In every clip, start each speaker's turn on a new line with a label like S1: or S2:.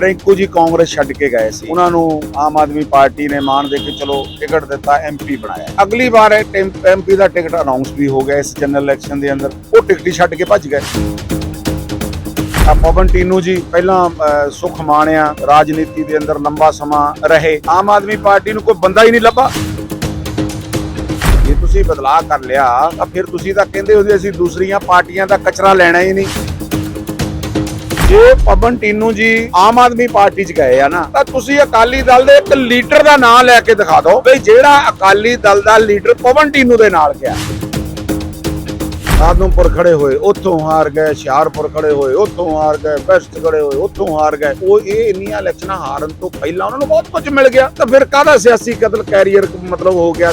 S1: ਰਿੰਕੂ ਜੀ ਕਾਂਗਰਸ ਛੱਡ ਕੇ ਗਏ ਸੀ। ਉਹਨਾਂ ਨੂੰ ਆਮ ਆਦਮੀ ਪਾਰਟੀ ਨੇ ਮਾਨ ਦੇ ਕੇ ਚਲੋ ਟਿਕਟ ਦਿੱਤਾ ਐਮਪੀ ਬਣਾਇਆ। ਅਗਲੀ ਵਾਰ ਐਮਪੀ ਦਾ ਟਿਕਟ ਅਨਾਉਂਸ ਵੀ ਹੋ ਗਿਆ ਇਸ ਜਨਰਲ ਇਲੈਕਸ਼ਨ ਦੇ ਅੰਦਰ। ਉਹ ਟਿਕਟ ਹੀ ਛੱਡ ਕੇ ਭੱਜ ਗਏ। ਆ ਪਵਨ ਟੀਨੂ ਜੀ, ਪਹਿਲਾਂ ਸੁਖ ਮਾਣਿਆ, ਰਾਜਨੀਤੀ ਦੇ ਅੰਦਰ ਲੰਬਾ ਸਮਾਂ ਰਹੇ। ਆਮ ਆਦਮੀ ਪਾਰਟੀ ਨੂੰ ਕੋਈ ਬੰਦਾ ਹੀ ਨਹੀਂ ਲੱਭਾ। ਜੇ ਤੁਸੀਂ ਬਦਲਾਅ ਕਰ ਲਿਆ, ਤਾਂ ਫਿਰ ਤੁਸੀਂ ਤਾਂ ਕਹਿੰਦੇ ਹੋ ਅਸੀਂ ਦੂਸਰੀਆਂ ਪਾਰਟੀਆਂ ਦਾ ਕਚਰਾ ਲੈਣਾ ਹੀ ਨਹੀਂ। ਜੇ ਪਵਨ ਟੀਨੂ ਜੀ ਆਮ ਆਦਮੀ ਪਾਰਟੀ 'ਚ ਗਏ ਆ ਨਾ, ਤਾਂ ਤੁਸੀਂ ਅਕਾਲੀ ਦਲ ਦੇ ਇੱਕ ਲੀਡਰ ਦਾ ਨਾਮ ਲੈ ਕੇ ਦਿਖਾ ਦਿਓ ਵੀ ਜਿਹੜਾ ਅਕਾਲੀ ਦਲ ਦਾ ਲੀਡਰ ਪਵਨ ਟੀਨੂ ਦੇ ਨਾਲ ਗਿਆ। ਆਦਮਪੁਰ ਖੜੇ ਹੋਏ, ਉੱਥੋਂ ਹਾਰ ਗਏ, ਹੁਸ਼ਿਆਰਪੁਰ ਖੜੇ ਹੋਏ, ਉੱਥੋਂ ਹਾਰ ਗਏ, ਵੈਸਟ ਖੜੇ ਹੋਏ, ਉੱਥੋਂ ਹਾਰ ਗਏ। ਉਹ ਇਹ ਇੰਨੀਆਂ ਇਲੈਕਸ਼ਨਾਂ ਹਾਰਨ ਤੋਂ ਪਹਿਲਾਂ ਉਹਨਾਂ ਨੂੰ ਬਹੁਤ ਕੁਝ ਮਿਲ ਗਿਆ। ਤਾਂ ਫਿਰ ਕਾਹਦਾ ਸਿਆਸੀ ਕਤਲ, ਕੈਰੀਅਰ ਮਤਲਬ ਹੋ ਗਿਆ?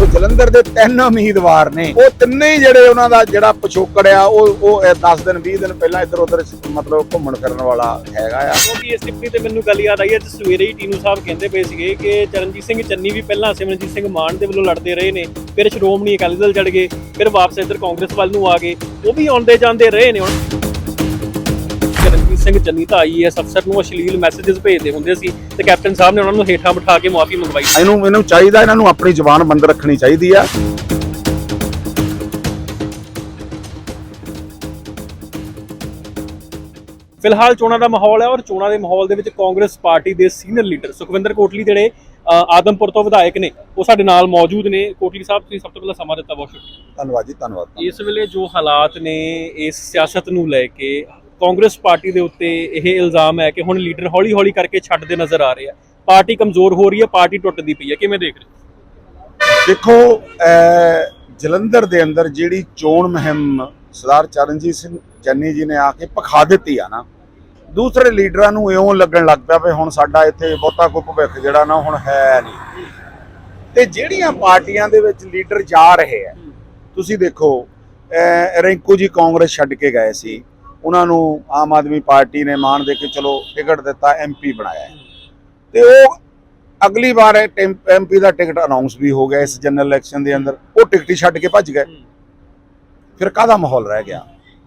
S1: ਉਹ ਜਲੰਧਰ ਦੇ ਤਿੰਨ ਉਮੀਦਵਾਰ ਨੇ। ਉਹ ਤਿੰਨੇ ਹੀ ਜਿਹੜੇ ਉਹਨਾਂ ਦਾ ਜਿਹੜਾ ਪਿਛੋਕੜ ਆ, ਉਹ ਉਹ 10 ਦਿਨ 20 ਦਿਨ ਪਹਿਲਾਂ ਇੱਧਰ ਉੱਧਰ ਮਤਲਬ ਘੁੰਮਣ ਫਿਰਨ ਵਾਲਾ ਹੈਗਾ ਆ।
S2: ਕਿਉਂਕਿ ਇਸ ਟਿੱਪਣੀ ਤੇ ਮੈਨੂੰ ਗੱਲ ਯਾਦ ਆਈ, ਅੱਜ ਸਵੇਰੇ ਹੀ ਟੀਨੂ ਸਾਹਿਬ ਕਹਿੰਦੇ ਪਏ ਸੀਗੇ ਕਿ ਚਰਨਜੀਤ ਸਿੰਘ ਚੰਨੀ ਵੀ ਪਹਿਲਾਂ ਸਿਮਰਨਜੀਤ ਸਿੰਘ ਮਾਨ ਦੇ ਵੱਲੋਂ ਲੜਦੇ ਰਹੇ ਨੇ, ਫਿਰ ਸ਼੍ਰੋਮਣੀ ਅਕਾਲੀ ਦਲ ਚੜ ਗਏ, ਫਿਰ ਵਾਪਸ ਇੱਧਰ ਕਾਂਗਰਸ ਵੱਲ ਨੂੰ ਆ ਗਏ, ਉਹ ਵੀ ਆਉਂਦੇ ਜਾਂਦੇ ਰਹੇ ਨੇ ਹੁਣ। ਸਿੰਘ ਚੰਨੀ ਤਾਂ ਆਈਐਸ ਅਫਸਰ ਨੂੰ ਅਸ਼ਲੀਲ ਮੈਸੇजेस ਭੇਜਦੇ ਹੁੰਦੇ ਸੀ ਤੇ ਕੈਪਟਨ ਸਾਹਿਬ ਨੇ ਉਹਨਾਂ ਨੂੰ ਹੇਠਾਂ ਬਿਠਾ ਕੇ ਮਾਫੀ ਮੰਗਵਾਈ
S1: ਇਹਨੂੰ ਇਹਨੂੰ ਚਾਹੀਦਾ ਇਹਨਾਂ ਨੂੰ ਆਪਣੀ ਜ਼ੁਬਾਨ ਬੰਦ ਰੱਖਣੀ ਚਾਹੀਦੀ ਆ।
S2: ਫਿਲਹਾਲ ਚੋਣਾਂ ਦਾ ਮਾਹੌਲ ਹੈ ਔਰ ਚੋਣਾਂ ਦੇ ਮਾਹੌਲ ਦੇ ਵਿੱਚ ਕਾਂਗਰਸ ਪਾਰਟੀ ਦੇ ਸੀਨੀਅਰ ਲੀਡਰ ਸੁਖਵਿੰਦਰ ਕੋਟਲੀ ਜਿਹੜੇ ਆਦਮਪੁਰ ਤੋਂ ਵਿਧਾਇਕ ਨੇ ਉਹ ਸਾਡੇ ਨਾਲ ਮੌਜੂਦ ਨੇ। ਕੋਟਲੀ ਸਾਹਿਬ ਤੁਸੀਂ ਸਭ ਤੋਂ ਪਹਿਲਾਂ ਸਮਾਂ ਦਿੱਤਾ ਬਹੁਤ ਸ਼ੁਕਰੀਆ।
S1: ਧੰਨਵਾਦ ਜੀ ਧੰਨਵਾਦ।
S2: ਇਸ ਵੇਲੇ ਜੋ ਹਾਲਾਤ ਨੇ ਇਸ ਸਿਆਸਤ ਨੂੰ ਲੈ ਕੇ ਕਾਂਗਰਸ ਪਾਰਟੀ ਦੇ ਉੱਤੇ ਇਹ ਇਲਜ਼ਾਮ ਹੈ ਕਿ ਹੁਣ ਲੀਡਰ ਹੌਲੀ-ਹੌਲੀ ਕਰਕੇ ਛੱਡਦੇ ਨਜ਼ਰ ਆ ਰਹੇ ਆ। ਪਾਰਟੀ ਕਮਜ਼ੋਰ ਹੋ ਰਹੀ ਹੈ, ਪਾਰਟੀ ਟੁੱਟਦੀ ਪਈ ਹੈ। ਕਿਵੇਂ ਦੇਖ ਰਹੇ
S1: ਦੇਖੋ ਜਲੰਧਰ ਦੇ ਅੰਦਰ ਜਿਹੜੀ ਚੋਣ ਮੁਹਿੰਮ ਸਰਦਾਰ ਚਰਨਜੀਤ ਸਿੰਘ ਚੰਨੀ ਜੀ ਨੇ ਆ ਕੇ ਪਖਾ ਦਿੱਤੀ ਆ ਨਾ, ਦੂਸਰੇ ਲੀਡਰਾਂ ਨੂੰ ਇਉਂ ਲੱਗਣ ਲੱਗ ਪਿਆ ਵੀ ਹੁਣ ਸਾਡਾ ਇੱਥੇ ਬਹੁਤਾ ਕੋਈ ਭਵਿੱਖ ਜਿਹੜਾ ਨਾ ਹੁਣ ਹੈ ਨਹੀਂ। ਤੇ ਜਿਹੜੀਆਂ ਪਾਰਟੀਆਂ ਦੇ ਵਿੱਚ ਲੀਡਰ ਜਾ ਰਹੇ ਆ, ਤੁਸੀਂ ਦੇਖੋ ਰਿੰਕੂ ਜੀ ਕਾਂਗਰਸ ਛੱਡ ਕੇ ਗਏ ਸੀ ਉਹਨਾਂ ਨੂੰ ਆਮ ਆਦਮੀ ਪਾਰਟੀ ਨੇ ਮਾਣ ਦੇ ਕੇ ਚਲੋ ਟਿਕਟ ਦਿੱਤਾ ਐਮਪੀ ਬਣਾਇਆ। ਤੇ ਉਹ ਅਗਲੀ ਵਾਰ ਐਮਪੀ ਦਾ ਟਿਕਟ ਅਨਾਉਂਸ ਵੀ ਹੋ ਗਿਆ ਇਸ ਜਨਰਲ ਇਲੈਕਸ਼ਨ ਦੇ ਅੰਦਰ। ਉਹ ਟਿਕਟ ਹੀ ਛੱਡ ਕੇ ਭੱਜ ਗਏ। ਫਿਰ ਕਾਹਦਾ ਮਾਹੌਲ ਰਹਿ ਗਿਆ?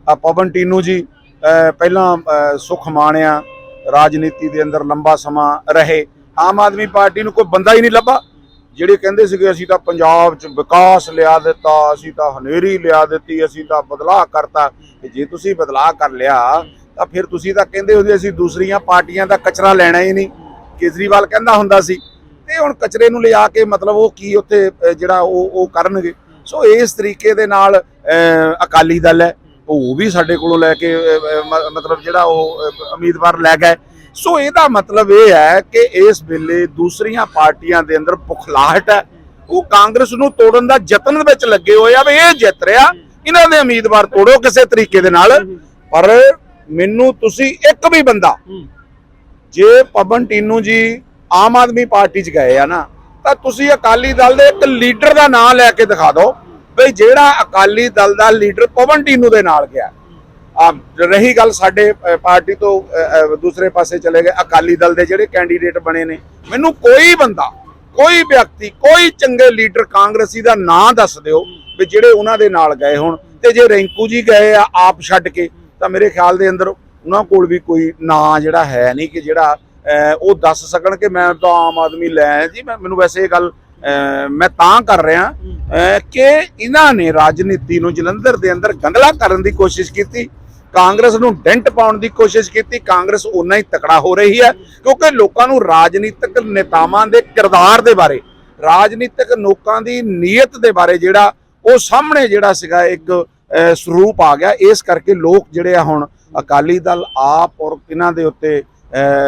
S1: ਆ ਪਵਨ ਟੀਨੂ ਜੀ ਅਹ, ਪਹਿਲਾਂ ਅਹ, ਸੁਖ ਮਾਣਿਆ ਰਾਜਨੀਤੀ ਦੇ ਅੰਦਰ ਲੰਬਾ ਸਮਾਂ ਰਹੇ। ਆਮ ਆਦਮੀ ਪਾਰਟੀ ਨੂੰ ਕੋਈ ਬੰਦਾ ਹੀ ਨਹੀਂ ਲੱਭਾ। ਜਿਹੜੇ ਕਹਿੰਦੇ ਸੀਗੇ, ਅਸੀਂ ਤਾਂ ਪੰਜਾਬ 'ਚ ਵਿਕਾਸ ਲਿਆ ਦਿੱਤਾ, ਅਸੀਂ ਤਾਂ ਹਨੇਰੀ ਲਿਆ ਦਿੱਤੀ, ਅਸੀਂ ਤਾਂ ਬਦਲਾਅ ਕਰਤਾ। ਜੇ ਤੁਸੀਂ ਬਦਲਾਅ ਕਰ ਲਿਆ, ਤਾਂ ਫਿਰ ਤੁਸੀਂ ਤਾਂ ਕਹਿੰਦੇ ਹੁੰਦੇ ਅਸੀਂ ਦੂਸਰੀਆਂ ਪਾਰਟੀਆਂ ਦਾ ਕਚਰਾ ਲੈਣਾ ਹੀ ਨਹੀਂ। ਕੇਜਰੀਵਾਲ ਕਹਿੰਦਾ ਹੁੰਦਾ ਸੀ। ਤੇ ਹੁਣ ਕਚਰੇ ਨੂੰ ਲਿਆ ਕੇ ਮਤਲਬ ਉਹ ਕੀ ਉੱਥੇ ਜਿਹੜਾ ਉਹ ਉਹ ਕਰਨਗੇ। ਸੋ ਇਸ ਤਰੀਕੇ ਦੇ ਨਾਲ ਅਕਾਲੀ ਦਲ ਹੈ, ਉਹ ਵੀ ਸਾਡੇ ਕੋਲੋਂ ਲੈ ਕੇ ਮਤਲਬ ਜਿਹੜਾ ਉਹ ਉਮੀਦਵਾਰ ਲੈ ਗਏ। ਸੋ ਇਹਦਾ ਮਤਲਬ ਇਹ ਹੈ ਕਿ ਇਸ ਵੇਲੇ ਦੂਸਰੀਆਂ ਪਾਰਟੀਆਂ ਦੇ ਅੰਦਰ ਬੁਖਲਾਹਟ ਹੈ। ਉਹ ਕਾਂਗਰਸ ਨੂੰ ਤੋੜਨ ਦਾ ਯਤਨ ਵਿੱਚ ਲੱਗੇ ਹੋਏ ਆ ਵੀ ਇਹ ਜਿੱਤ ਰਿਹਾ। ਇਹਨਾਂ ਦੇ ਉਮੀਦਵਾਰ ਤੋੜੋ ਕਿਸੇ ਤਰੀਕੇ ਦੇ ਨਾਲ। ਪਰ ਮੈਨੂੰ ਤੁਸੀਂ ਇੱਕ ਵੀ ਬੰਦਾ ਜੇ ਪਵਨ ਟੀਨੂ ਜੀ ਆਮ ਆਦਮੀ ਪਾਰਟੀ 'ਚ ਗਏ ਆ ਨਾ ਤਾਂ ਤੁਸੀਂ ਅਕਾਲੀ ਦਲ ਦੇ ਇੱਕ ਲੀਡਰ ਦਾ ਨਾਮ ਲੈ ਕੇ ਦਿਖਾ ਦਿਓ ਵੀ ਜਿਹੜਾ ਅਕਾਲੀ ਦਲ ਦਾ ਲੀਡਰ ਪਵਨ ਟੀਨੂ ਦੇ ਨਾਲ ਗਿਆ। ਰਹੀ ਗੱਲ ਸਾਡੇ ਪਾਰਟੀ ਤੋਂ ਦੂਸਰੇ ਪਾਸੇ ਚਲੇ ਗਏ ਅਕਾਲੀ ਦਲ ਦੇ ਜਿਹੜੇ ਕੈਂਡੀਡੇਟ ਬਣੇ ਨੇ। ਮੈਨੂੰ ਕੋਈ ਬੰਦਾ, ਕੋਈ ਵਿਅਕਤੀ, ਕੋਈ ਚੰਗੇ ਲੀਡਰ ਕਾਂਗਰਸੀ ਦਾ ਨਾਂ ਦੱਸ ਦਿਓ ਵੀ ਜਿਹੜੇ ਉਹਨਾਂ ਦੇ ਨਾਲ ਗਏ ਹੋਣ। ਤੇ ਜੇ ਰੈਂਕੂ ਜੀ ਗਏ ਆ ਆਪ ਛੱਡ ਕੇ, ਤਾਂ ਮੇਰੇ ਖਿਆਲ ਦੇ ਅੰਦਰ ਉਹਨਾਂ ਕੋਲ ਵੀ ਕੋਈ ਨਾਂ ਜਿਹੜਾ ਹੈ ਨਹੀਂ ਕਿ ਜਿਹੜਾ ਉਹ ਦੱਸ ਸਕਣ ਕਿ ਮੈਂ ਤਾਂ ਆਮ ਆਦਮੀ ਲੈ ਜੀ ਮੈਨੂੰ ਵੈਸੇ ਇਹ ਗੱਲ ਮੈਂ ਤਾਂ ਕਰ ਰਿਹਾ। ਕਿ ਇਹਨਾਂ ਨੇ ਰਾਜਨੀਤੀ ਨੂੰ ਜਲੰਧਰ ਦੇ ਅੰਦਰ ਗੰਦਲਾ ਕਰਨ ਦੀ ਕੋਸ਼ਿਸ਼ ਕੀਤੀ ਕਾਂਗਰਸ ਨੂੰ ਡੈਂਟ ਪਾਉਣ ਦੀ ਕੋਸ਼ਿਸ਼ ਕੀਤੀ। ਕਾਂਗਰਸ ਉਨਾ ਹੀ ਤਕੜਾ ਹੋ ਰਹੀ ਹੈ, ਕਿਉਂਕਿ ਲੋਕਾਂ ਨੂੰ ਰਾਜਨੀਤਿਕ ਨੇਤਾਵਾਂ ਦੇ ਕਿਰਦਾਰ ਦੇ ਬਾਰੇ, ਰਾਜਨੀਤਿਕ ਲੋਕਾਂ ਦੀ ਨੀਅਤ ਦੇ ਬਾਰੇ ਜਿਹੜਾ ਉਹ ਸਾਹਮਣੇ ਜਿਹੜਾ ਸੀਗਾ ਇੱਕ ਸਰੂਪ ਆ ਗਿਆ। ਇਸ ਕਰਕੇ ਲੋਕ ਜਿਹੜੇ ਆ ਹੁਣ ਅਕਾਲੀ ਦਲ, ਆਪ ਔਰ ਇਹਨਾਂ ਦੇ ਉੱਤੇ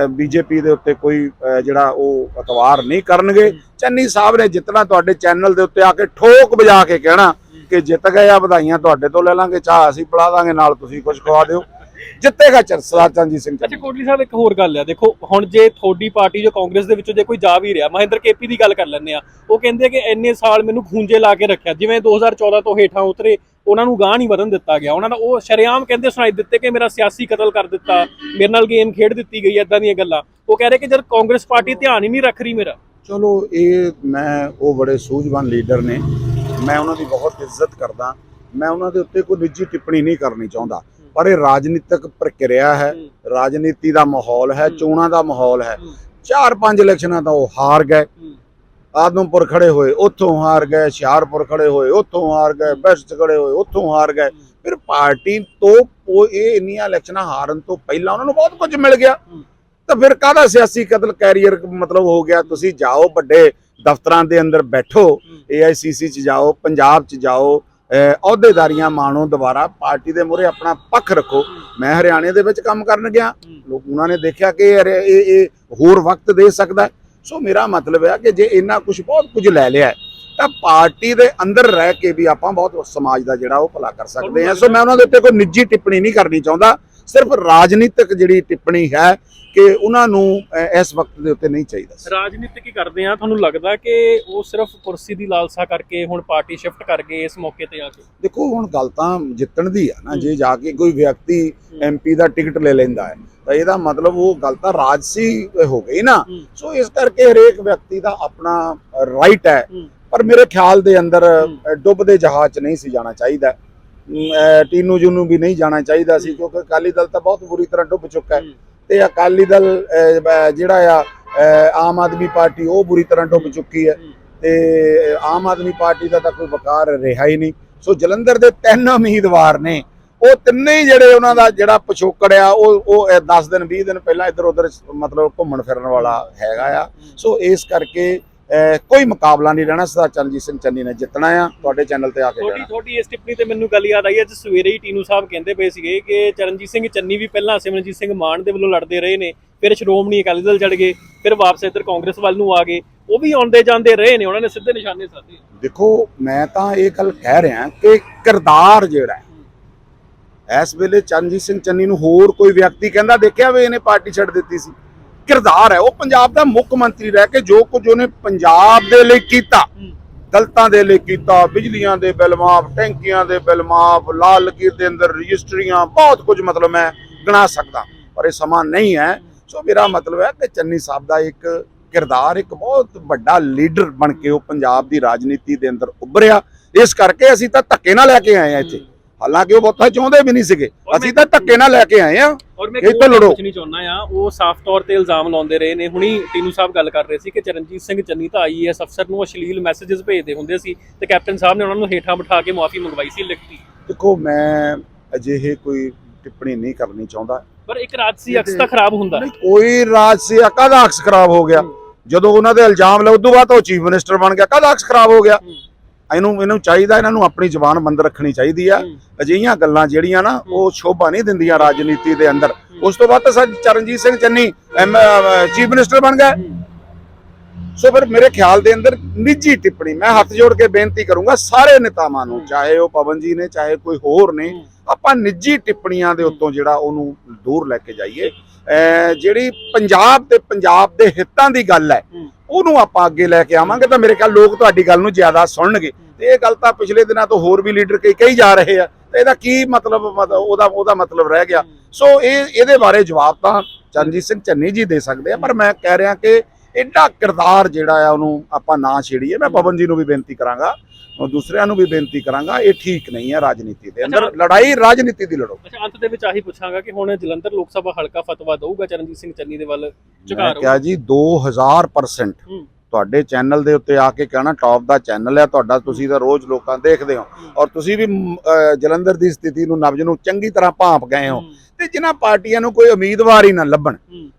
S1: ਬੀਜੇਪੀ ਦੇ ਉੱਤੇ ਕੋਈ ਜਿਹੜਾ ਉਹ ਅਤਵਾਰ ਨਹੀਂ ਕਰਨਗੇ। ਚੰਨੀ ਸਾਹਿਬ ਨੇ ਜਿੱਤਣਾ ਤੁਹਾਡੇ ਚੈਨਲ ਦੇ ਉੱਤੇ ਆ ਕੇ ਠੋਕ ਵਜਾ ਕੇ ਕਹਿਣਾ ਕਿ ਜਿੱਤ ਗਏ ਆ ਵਧਾਈਆਂ ਤੁਹਾਡੇ ਤੋਂ ਲੈ ਲਾਂਗੇ ਚਾਹ ਅਸੀਂ ਪਿਲਾ ਦਾਂਗੇ ਨਾਲ ਤੁਸੀਂ ਕੁਝ ਖਵਾ ਦਿਓ। ਜਿੱਤੇਗਾ ਚਰਸਲਾ ਚੰਜੀ ਸਿੰਘ
S2: ਅੱਛਾ ਕੋਟਲੀ ਸਾਹਿਬ ਇੱਕ ਹੋਰ ਗੱਲ ਆ। ਦੇਖੋ ਹੁਣ ਜੇ ਤੁਹਾਡੀ ਪਾਰਟੀ ਜੋ ਕਾਂਗਰਸ ਦੇ ਵਿੱਚੋਂ ਜੇ ਕੋਈ ਜਾ ਵੀ ਰਿਹਾ ਮਹਿੰਦਰ ਕੇਪੀ ਦੀ ਗੱਲ ਕਰ ਲੈਂਦੇ ਆ। ਉਹ ਕਹਿੰਦੇ ਕਿ ਇੰਨੇ ਸਾਲ ਮੈਨੂੰ ਖੂੰਜੇ ਲਾ ਕੇ ਰੱਖਿਆ। ਜਿਵੇਂ 2014 ਤੋਂ ਹੇਠਾਂ ਉਤਰੇ ਉਹਨਾਂ ਨੂੰ ਗਾਹ ਨਹੀਂ ਵਧਣ ਦਿੱਤਾ ਗਿਆ। ਉਹਨਾਂ ਦਾ ਉਹ ਸ਼ਰੇਆਮ ਕਹਿੰਦੇ ਸੁਣਾਈ ਦਿੱਤੇ ਕਿ ਮੇਰਾ ਸਿਆਸੀ ਕਤਲ ਕਰ ਦਿੱਤਾ ਮੇਰੇ ਨਾਲ ਗੇਮ ਖੇਡ ਦਿੱਤੀ ਗਈ ਐਦਾਂ ਦੀਆਂ ਗੱਲਾਂ। ਉਹ ਕਹਿ ਰਹੇ ਕਿ ਜਦ ਕਾਂਗਰਸ ਪਾਰਟੀ ਧਿਆਨ ਹੀ ਨਹੀਂ ਰੱਖ ਰਹੀ ਮੇਰਾ।
S1: ਚਲੋ ਇਹ ਮੈਂ ਉਹ ਬੜੇ ਸੂਝਵਾਨ ਲੀਡਰ ਨੇ। ਮੈਂ ਉਹਨਾਂ ਦੀ ਬਹੁਤ ਇੱਜ਼ਤ ਕਰਦਾ। ਮੈਂ ਉਹਨਾਂ ਦੇ ਉੱਤੇ ਕੋਈ ਨਿੱਜੀ ਟਿੱਪਣੀ ਨਹੀਂ ਕਰਨੀ ਚਾਹੁੰਦਾ। ਪਰ ਇਹ ਰਾਜਨੀਤਿਕ ਪ੍ਰਕਿਰਿਆ ਹੈ ਰਾਜਨੀਤੀ ਦਾ ਮਾਹੌਲ ਹੈ। ਚੋਣਾਂ ਦਾ ਮਾਹੌਲ ਹੈ। ਚਾਰ ਪੰਜ ਇਲੈਕਸ਼ਨਾਂ ਤਾਂ ਉਹ ਹਾਰ ਗਏ। ਆਦਮਪੁਰ ਖੜੇ ਹੋਏ ਉੱਥੋਂ ਹਾਰ ਗਏ। ਹੁਸ਼ਿਆਰਪੁਰ ਖੜੇ ਹੋਏ ਉੱਥੋਂ ਹਾਰ ਗਏ। ਬੈਸਟ ਖੜੇ ਹੋਏ ਉੱਥੋਂ ਹਾਰ ਗਏ। ਫਿਰ ਪਾਰਟੀ ਤੋਂ ਇਹ ਇੰਨੀਆਂ ਇਲੈਕਸ਼ਨਾਂ ਹਾਰਨ ਤੋਂ ਪਹਿਲਾਂ ਉਹਨਾਂ ਨੂੰ ਬਹੁਤ ਕੁਝ ਮਿਲ ਗਿਆ। ਤਾਂ ਫਿਰ ਕਾਹਦਾ ਸਿਆਸੀ ਕਤਲ ਕੈਰੀਅਰ ਮਤਲਬ ਹੋ ਗਿਆ? ਤੁਸੀਂ ਜਾਓ ਵੱਡੇ ਦਫ਼ਤਰਾਂ ਦੇ ਅੰਦਰ ਬੈਠੋ ਏਆਈਸੀਸੀ ਚ ਜਾਓ ਪੰਜਾਬ ਚ ਜਾਓ ਅਹ ਅਹੁਦੇਦਾਰੀਆਂ ਮਾਣੋ ਦੁਬਾਰਾ ਪਾਰਟੀ ਦੇ ਮੂਹਰੇ ਆਪਣਾ ਪੱਖ ਰੱਖੋ। ਮੈਂ ਹਰਿਆਣੇ ਦੇ ਵਿੱਚ ਕੰਮ ਕਰਨ ਗਿਆ। ਲੋਕ ਉਹਨਾਂ ਨੇ ਦੇਖਿਆ ਕਿ ਇਹ ਇਹ ਹੋਰ ਵਕਤ ਦੇ ਸਕਦਾ। ਸੋ ਮੇਰਾ ਮਤਲਬ ਹੈ ਕਿ ਜੇ ਇੰਨਾ ਕੁਝ ਬਹੁਤ ਕੁਝ ਲੈ ਲਿਆ ਤਾਂ ਪਾਰਟੀ ਦੇ ਅੰਦਰ ਰਹਿ ਕੇ ਵੀ ਆਪਾਂ ਬਹੁਤ ਸਮਾਜ ਦਾ ਜਿਹੜਾ ਉਹ ਭਲਾ ਕਰ ਸਕਦੇ ਹਾਂ। ਸੋ ਮੈਂ ਉਹਨਾਂ ਦੇ ਉੱਤੇ ਕੋਈ ਨਿੱਜੀ ਟਿੱਪਣੀ ਨਹੀਂ ਕਰਨੀ ਚਾਹੁੰਦਾ। ਸਿਰਫ ਰਾਜਨੀਤਿਕ ਜਿਹੜੀ ਟਿੱਪਣੀ ਹੈ ਕਿ ਉਹਨਾਂ ਨੂੰ ਇਸ ਵਕਤ ਦੇ ਉੱਤੇ ਨਹੀਂ ਚਾਹੀਦਾ।
S2: ਰਾਜਨੀਤਿਕ ਹੀ ਕਰਦੇ ਆ? ਤੁਹਾਨੂੰ ਲੱਗਦਾ ਕਿ ਉਹ ਸਿਰਫ ਕੁਰਸੀ ਦੀ ਲਾਲਸਾ ਕਰਕੇ ਹੁਣ ਪਾਰਟੀ ਸ਼ਿਫਟ ਕਰ ਗਏ ਇਸ ਮੌਕੇ ਤੇ ਆ ਕੇ?
S1: ਦੇਖੋ ਹੁਣ ਗੱਲ ਤਾਂ ਜਿੱਤਣ ਦੀ ਆ ਨਾ। ਜੇ ਜਾ ਕੇ ਕੋਈ ਵਿਅਕਤੀ। ਐਮਪੀ ਦਾ ਟਿਕਟ ਲੈ ਲੈਂਦਾ ਹੈ ਤਾਂ ਇਹਦਾ ਮਤਲਬ ਉਹ ਗੱਲ ਤਾਂ ਰਾਜਸੀ ਹੋ ਗਈ ਨਾ। ਸੋ ਇਸ ਕਰਕੇ ਹਰੇਕ ਵਿਅਕਤੀ ਦਾ ਆਪਣਾ ਰਾਈਟ ਹੈ। ਪਰ ਮੇਰੇ ਖਿਆਲ ਦੇ ਅੰਦਰ ਡੁੱਬਦੇ ਜਹਾਜ਼ 'ਚ ਨਹੀਂ ਸੀ ਜਾਣਾ ਚਾਹੀਦਾ। ਟੀਨੂ ਜੀ ਨੂੰ ਵੀ ਨਹੀਂ ਜਾਣਾ ਚਾਹੀਦਾ ਸੀ। ਕਿਉਂਕਿ ਅਕਾਲੀ ਦਲ ਤਾਂ ਬਹੁਤ ਬੁਰੀ ਤਰ੍ਹਾਂ ਡੁੱਬ ਚੁੱਕਾ ਹੈ। ਤੇ ਅਕਾਲੀ ਦਲ ਜਿਹੜਾ ਆ ਆਮ ਆਦਮੀ ਪਾਰਟੀ ਉਹ ਬੁਰੀ ਤਰ੍ਹਾਂ ਡੁੱਬ ਚੁੱਕੀ ਹੈ। ਤੇ ਆਮ ਆਦਮੀ ਪਾਰਟੀ ਦਾ ਤਾਂ ਕੋਈ ਵਕਾਰ ਰਿਹਾ ਹੀ ਨਹੀਂ। ਸੋ ਜਲੰਧਰ ਦੇ ਤਿੰਨ ਉਮੀਦਵਾਰ ਨੇ। ਉਹ ਤਿੰਨੇ ਹੀ ਜਿਹੜੇ ਉਹਨਾਂ ਦਾ ਜਿਹੜਾ ਪਿਛੋਕੜ ਆ ਉਹ ਉਹ 10 ਦਿਨ 20 ਦਿਨ ਪਹਿਲਾਂ ਇੱਧਰ ਉੱਧਰ ਮਤਲਬ ਘੁੰਮਣ ਫਿਰਨ ਵਾਲਾ ਹੈਗਾ ਆ। ਸੋ ਇਸ ਕਰਕੇ ਕੋਈ ਮੁਕਾਬਲਾ ਨਹੀਂ ਰਹਿਣਾ ਸਰਦਾਰ ਚਰਨਜੀਤ ਸਿੰਘ ਚੰਨੀ ਨੇ ਜਿੱਤਣਾ ਆ। ਤੁਹਾਡੇ ਚੈਨਲ ਤੇ ਆ ਕੇ ਜਾਣਾ
S2: ਤੁਹਾਡੀ ਇਸ ਟਿੱਪਣੀ ਤੇ ਮੈਨੂੰ ਗੱਲ ਯਾਦ ਆਈ ਅੱਜ ਸਵੇਰੇ ਹੀ ਟੀਨੂ ਸਾਹਿਬ ਕਹਿੰਦੇ ਪਏ ਸੀਗੇ ਕਿ ਚਰਨਜੀਤ ਸਿੰਘ ਚੰਨੀ ਵੀ ਪਹਿਲਾਂ ਸਿਮਰਨਜੀਤ ਸਿੰਘ ਮਾਨ ਦੇ ਵੱਲੋਂ ਲੜਦੇ ਰਹੇ ਨੇ ਫਿਰ ਸ਼੍ਰੋਮਣੀ ਅਕਾਲੀ ਦਲ ਚੜ ਗਏ ਫਿਰ ਵਾਪਸ ਇੱਧਰ ਕਾਂਗਰਸ ਵੱਲ ਨੂੰ ਆ ਗਏ। ਉਹ ਵੀ ਆਉਂਦੇ ਜਾਂਦੇ ਰਹੇ ਨੇ ਉਹਨਾਂ ਨੇ ਸਿੱਧੇ ਨਿਸ਼ਾਨੇ ਸਾਧੇ।
S1: ਦੇਖੋ ਮੈਂ ਤਾਂ ਇਹ ਗੱਲ ਕਹਿ ਰਿਹਾ ਕਿ ਕਿਰਦਾਰ ਜਿਹੜਾ ਇਸ ਵੇਲੇ ਚਰਨਜੀਤ ਸਿੰਘ ਚੰਨੀ ਨੂੰ ਹੋਰ ਕੋਈ ਵਿਅਕਤੀ ਕਹਿੰਦਾ ਦੇਖਿਆ ਵੀ ਇਹਨੇ ਪਾਰਟੀ ਛੱਡ ਦਿੱਤੀ ਸੀ। ਕਿਰਦਾਰ ਹੈ। ਉਹ ਪੰਜਾਬ ਦਾ ਮੁੱਖ ਮੰਤਰੀ ਰਹਿ ਕੇ ਜੋ ਕੁਝ ਉਹਨੇ ਪੰਜਾਬ ਦੇ ਲਈ ਕੀਤਾ, ਦਲਤਾਂ ਦੇ ਲਈ ਕੀਤਾ, ਬਿਜਲੀਆਂ ਦੇ ਬਿੱਲ ਮਾਫ, ਟੈਂਕੀਆਂ ਦੇ ਬਿੱਲ ਮਾਫ, ਲਾਲ ਲਕੀਰ ਦੇ ਅੰਦਰ ਰਜਿਸਟਰੀਆਂ, ਬਹੁਤ ਕੁਝ ਮਤਲਬ ਮੈਂ ਗਿਣਾ ਸਕਦਾ, ਪਰ ਇਹ ਸਮਾਂ ਨਹੀਂ ਹੈ। ਸੋ ਮੇਰਾ ਮਤਲਬ ਹੈ ਕਿ ਚੰਨੀ ਸਾਹਿਬ ਦਾ ਇੱਕ ਕਿਰਦਾਰ, ਇੱਕ ਬਹੁਤ ਵੱਡਾ ਲੀਡਰ ਬਣ ਕੇ ਉਹ ਪੰਜਾਬ ਦੀ ਰਾਜਨੀਤੀ ਦੇ ਅੰਦਰ ਉੱਭਰਿਆ। ਇਸ ਕਰਕੇ ਅਸੀਂ ਤਾਂ ਧੱਕੇ ਨਾਲ ਲੈ ਕੇ ਆਏ ਆ ਇੱਥੇ। ਹਾਲਾਂਕਿ ਉਹ ਬਹੁਤਾ ਚਾਹੁੰਦੇ ਵੀ ਨਹੀਂ ਸੀਗੇ। ਅਸੀਂ ਤਾਂ ਧੱਕੇ ਨਾਲ ਲੈ ਕੇ ਆਏ ਆ।
S2: ਔਰ ਮੈਂ
S1: ਇਹ
S2: ਕੋਈ
S1: ਤਾਂ ਲੜੋ।
S2: ਕੁਝ ਨਹੀਂ ਚਾਹੁੰਦਾ ਆ ਉਹ ਸਾਫ਼ ਤੌਰ ਤੇ ਇਲਜ਼ਾਮ ਲਾਉਂਦੇ ਰਹੇ ਨੇ। ਹੁਣੀ ਟੀਨੂ ਸਾਹਿਬ ਗੱਲ ਕਰ ਰਹੇ ਸੀ ਕਿ ਚਰਨਜੀਤ ਸਿੰਘ ਚੰਨੀ ਤਾਂ ਆਈਐਸ ਅਫਸਰ ਨੂੰ ਅਸ਼ਲੀਲ ਮੈਸੇजेस ਭੇਜਦੇ ਹੁੰਦੇ ਸੀ ਤੇ ਕੈਪਟਨ ਸਾਹਿਬ ਨੇ ਉਹਨਾਂ ਨੂੰ ਹੇਠਾਂ ਬਿਠਾ ਕੇ ਮਾਫੀ ਮੰਗਵਾਈ ਸੀ ਲਿਖਤੀ।
S1: ਦੇਖੋ ਮੈਂ ਅਜਿਹੇ ਕੋਈ ਟਿੱਪਣੀ ਨਹੀਂ ਕਰਨੀ ਚਾਹੁੰਦਾ।
S2: ਪਰ ਇੱਕ ਰਾਜਸੀ ਅਕਸ ਤਾਂ ਖਰਾਬ ਹੁੰਦਾ।
S1: ਨਹੀਂ ਕੋਈ ਰਾਜ ਸੀ ਕਾਹਦਾ ਅਕਸ ਖਰਾਬ ਹੋ ਗਿਆ? ਜਦੋਂ ਉਹਨਾਂ ਦੇ ਇਲਜ਼ਾਮ ਲਾਉ ਤੋਂ ਬਾਅਦ ਉਹ ਚੀਫ ਮਿਨਿਸਟਰ ਬਣ ਗਿਆ ਕਾਹਦਾ ਅਕਸ ਖਰਾਬ ਹੋ ਗਿਆ। ਇਹਨੂੰ ਇਹਨੂੰ ਚਾਹੀਦਾ ਇਹਨਾਂ ਨੂੰ ਆਪਣੀ ਜ਼ੁਬਾਨ ਬੰਦ ਰੱਖਣੀ ਚਾਹੀਦੀ ਆ। ਅਜਿਹੀਆਂ ਗੱਲਾਂ ਜਿਹੜੀਆਂ ਨਾ ਉਹ ਸ਼ੋਭਾ ਨਹੀਂ ਦਿੰਦੀਆਂ ਰਾਜਨੀਤੀ ਦੇ ਅੰਦਰ। ਉਸ ਤੋਂ ਬਾਅਦ ਤਾਂ ਚਰਨਜੀਤ ਸਿੰਘ ਚੰਨੀ ਚੀਫ ਮਿਨਿਸਟਰ ਬਣ ਗਏ। ਸੋ ਫਿਰ ਮੇਰੇ ਖਿਆਲ ਦੇ ਅੰਦਰ ਨਿੱਜੀ ਟਿੱਪਣੀ ਮੈਂ ਹੱਥ ਜੋੜ ਕੇ ਬੇਨਤੀ ਕਰੂੰਗਾ ਸਾਰੇ ਨੇਤਾਵਾਂ ਨੂੰ ਚਾਹੇ ਉਹ ਪਵਨ ਜੀ ਨੇ ਚਾਹੇ ਕੋਈ ਹੋਰ ਨੇ। ਆਪਾਂ ਨਿੱਜੀ ਟਿੱਪਣੀਆਂ ਦੇ ਉੱਤੋਂ ਜਿਹੜਾ ਉਹਨੂੰ ਦੂਰ ਲੈ ਕੇ ਜਾਈਏ। ਜਿਹੜੀ ਪੰਜਾਬ ਤੇ ਪੰਜਾਬ ਦੇ ਹਿੱਤਾਂ ਦੀ ਗੱਲ ਹੂੰ। ਉਹਨੂੰ ਆਪਾਂ ਅੱਗੇ ਲੈ ਕੇ ਆਵਾਂਗੇ ਤਾਂ ਮੇਰੇ ਖਿਆਲ ਲੋਕ ਤੁਹਾਡੀ ਗੱਲ ਨੂੰ ਜ਼ਿਆਦਾ ਸੁਣਨਗੇ। ਤੇ ਇਹ ਗੱਲ ਤਾਂ ਪਿਛਲੇ ਦਿਨਾਂ ਤੋਂ ਹੋਰ ਵੀ ਲੀਡਰ ਕਈ ਕਹੀ ਜਾ ਰਹੇ ਆ। ਤੇ ਇਹਦਾ ਕੀ ਮਤਲਬ ਮਤ- ਉਹਦਾ ਉਹਦਾ ਮਤਲਬ ਰਹਿ ਗਿਆ। ਸੋ ਇਹ ਇਹਦੇ ਬਾਰੇ ਜਵਾਬ ਤਾਂ ਚਰਨਜੀਤ ਸਿੰਘ ਚੰਨੀ ਜੀ ਦੇ ਸਕਦੇ ਆ, ਪਰ ਮੈਂ ਕਹਿ ਰਿਹਾ ਕਿ ਐਡਾ ਕਿਰਦਾਰ ਜਿਹੜਾ ਆ, ਉਹਨੂੰ ਆਪਾਂ ਨਾ ਛੇੜੀਏ। ਮੈਂ ਪਵਨ ਜੀ ਨੂੰ ਵੀ ਬੇਨਤੀ ਕਰਾਂਗਾ ਦੂਸਰਿਆਂ ਨੂੰ ਵੀ ਬੇਨਤੀ ਕਰਾਂਗਾ ਇਹ ਠੀਕ ਨਹੀਂ ਹੈ ਰਾਜਨੀਤੀ ਦੇ ਅੰਦਰ। ਲੜਾਈ ਰਾਜਨੀਤੀ ਦੀ ਲੜੋ।
S2: ਅੱਛਾ ਅੰਤ ਦੇ ਵਿੱਚ ਆਹੀ ਪੁੱਛਾਂਗਾ ਕਿ ਹੁਣ ਜਲੰਧਰ ਲੋਕ ਸਭਾ ਹਲਕਾ ਫਤਵਾ ਦਊਗਾ ਚਰਨਜੀਤ ਸਿੰਘ ਚੰਨੀ ਦੇ ਵੱਲ ਝੁਕਾ ਰਹੋ
S1: ਕਿਹਾ ਜੀ 2000%
S2: ਹੂੰ।
S1: ਤੁਹਾਡੇ ਚੈਨਲ ਦੇ ਉੱਤੇ ਆ ਕੇ ਕਹਿਣਾ ਟੌਪ ਦਾ ਚੈਨਲ ਹੈ ਤੁਹਾਡਾ ਤੁਸੀਂ ਤਾਂ ਰੋਜ਼ ਲੋਕਾਂ ਦੇਖਦੇ ਹੋ। ਔਰ ਤੁਸੀਂ ਵੀ ਜਲੰਧਰ ਦੀ ਸਥਿਤੀ ਨੂੰ ਨਬਜ ਨੂੰ ਚੰਗੀ ਤਰ੍ਹਾਂ ਭਾਂਪ ਗਏ ਹੋ। ਤੇ ਜਿਨ੍ਹਾਂ ਪਾਰਟੀਆਂ ਨੂੰ ਕੋਈ ਉਮੀਦਵਾਰ ਹੀ ਨਾ ਲੱਭਣ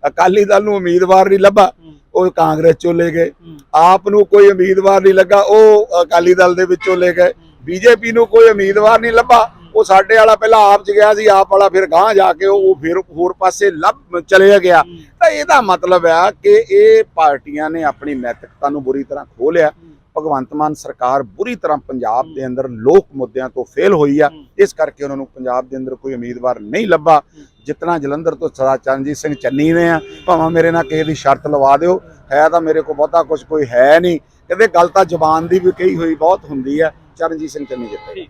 S1: ਅਕਾਲੀ ਦਲ ਨੂੰ ਉਮੀਦਵਾਰ ਨਹੀਂ ਲੱਭਾ। ਉਹ ਕਾਂਗਰਸ ਚੋਂ ਲੈ ਗਏ ਆਪ ਨੂੰ ਕੋਈ ਉਮੀਦਵਾਰ ਨਹੀਂ ਲੱਗਾ ਉਹ ਅਕਾਲੀ ਦਲ ਦੇ ਵਿੱਚੋਂ ਲੈ ਗਏ। ਬੀਜੇਪੀ ਨੂੰ ਕੋਈ ਉਮੀਦਵਾਰ ਨਹੀਂ ਲੱਭਾ। ਉਹ ਸਾਡੇ ਵਾਲਾ ਪਹਿਲਾਂ ਆਪ ਚ ਗਿਆ ਸੀ ਆਪ ਵਾਲਾ ਫਿਰ ਗਾਂਹ ਜਾ ਕੇ ਉਹ ਫਿਰ ਹੋਰ ਪਾਸੇ ਲੱਭ ਚਲੇ ਗਿਆ। ਤਾਂ ਇਹਦਾ ਮਤਲਬ ਆ ਕਿ ਇਹ ਪਾਰਟੀਆਂ ਨੇ ਆਪਣੀ ਨੈਤਿਕਤਾ ਨੂੰ ਬੁਰੀ ਤਰ੍ਹਾਂ ਖੋਹ ਲਿਆ।
S2: ਹੂੰ,
S1: ਭਗਵੰਤ ਮਾਨ ਸਰਕਾਰ ਬੁਰੀ ਤਰ੍ਹਾਂ ਪੰਜਾਬ ਦੇ ਅੰਦਰ ਲੋਕ ਮੁੱਦਿਆਂ ਤੋਂ ਫੇਲ ਹੋਈ ਆ। ਇਸ ਕਰਕੇ ਉਹਨਾਂ ਨੂੰ ਪੰਜਾਬ ਦੇ ਅੰਦਰ ਕੋਈ ਉਮੀਦਵਾਰ ਨਹੀਂ ਲੱਭਾ। ਜਿਤਨਾ ਜਲੰਧਰ ਤੋਂ ਸਰਦਾਰ ਚਰਨਜੀਤ ਸਿੰਘ ਚੰਨੀ ਨੇ ਆ ਭਾਵੇਂ ਮੇਰੇ ਨਾਲ ਕਿਸੇ ਦੀ ਸ਼ਰਤ ਲਵਾ ਦਿਓ ਹੈ ਤਾਂ ਮੇਰੇ ਕੋਲ ਬਹੁਤਾ ਕੁਝ ਕੋਈ ਹੈ ਨਹੀਂ। ਕਹਿੰਦੇ ਗੱਲ ਤਾਂ ਜ਼ੁਬਾਨ ਦੀ ਵੀ ਕਹੀ ਹੋਈ ਬਹੁਤ ਹੁੰਦੀ ਆ ਚਰਨਜੀਤ ਸਿੰਘ ਚੰਨੀ ਜਿੱਤੇ।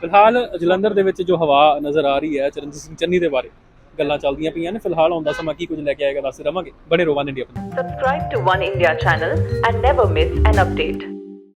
S2: ਫਿਲਹਾਲ ਜਲੰਧਰ ਦੇ ਵਿੱਚ ਜੋ ਹਵਾ ਨਜ਼ਰ ਆ ਰਹੀ ਹੈ ਚਰਨਜੀਤ ਸਿੰਘ ਚੰਨੀ ਦੇ ਬਾਰੇ। ਗੱਲਾਂ ਚੱਲਦੀਆਂ ਪਈਆਂ ਨੇ ਫਿਲਹਾਲ ਆਉਂਦਾ ਸਮਾਂ ਕੀ ਕੁਝ ਲੈ ਕੇ ਆਏਗਾ ਦੱਸਦੇ ਰਵਾਂਗੇ ਬਣੇ ਰੋਵਾਨ India
S3: subscribe to One India channel and never miss an update